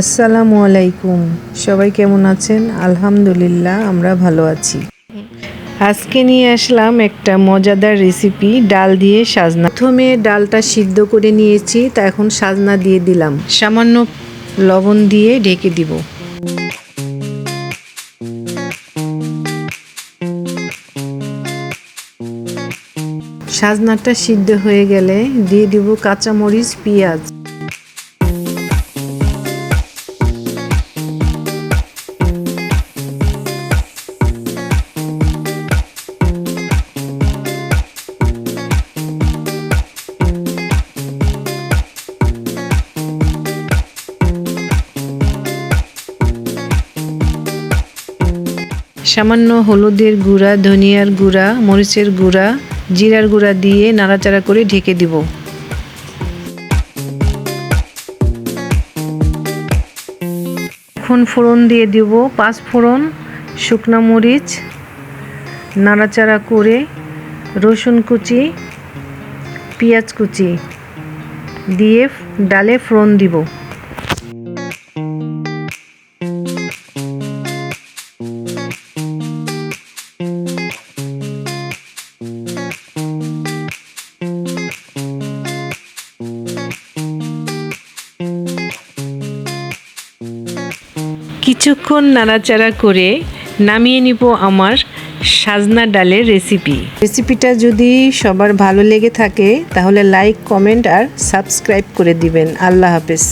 আসসালামু আলাইকুম। সবাই কেমন আছেন? আলহামদুলিল্লাহ, আমরা ভালো আছি। আজকে নিয়ে আসলাম একটা মজাদার রেসিপি ডাল দিয়ে সাজনা। প্রথমে ডালটা সিদ্ধ করে নিয়েছি, তা এখন সাজনা দিয়ে দিলাম। সামান্য লবণ দিয়ে ঢেকে দিব। সাজনাটা সিদ্ধ হয়ে গেলে দিয়ে দিব কাঁচামরিচ, পেঁয়াজ। সামান্য হলুদের গুঁড়া, ধনিয়ার গুঁড়া, মরিচের গুঁড়া, জিরার গুঁড়া দিয়ে নাড়াচাড়া করে ঢেকে দিব। এখন ফোড়ন দিয়ে দিব, পাঁচ ফোড়ন, শুকনো মরিচ, নাড়াচাড়া করে রসুন কুচি, পেঁয়াজ কুচি দিয়ে ডালে ফোড়ন দিব। কিছুক্ষণ নাড়াচাড়া করে নামিয়ে নিব আমার সাজনা ডালের রেসিপি রেসিপিটা যদি সবার ভালো লেগে থাকে, তাহলে লাইক কমেন্ট আর সাবস্ক্রাইব করে দিবেন। আল্লাহ হাফেজ।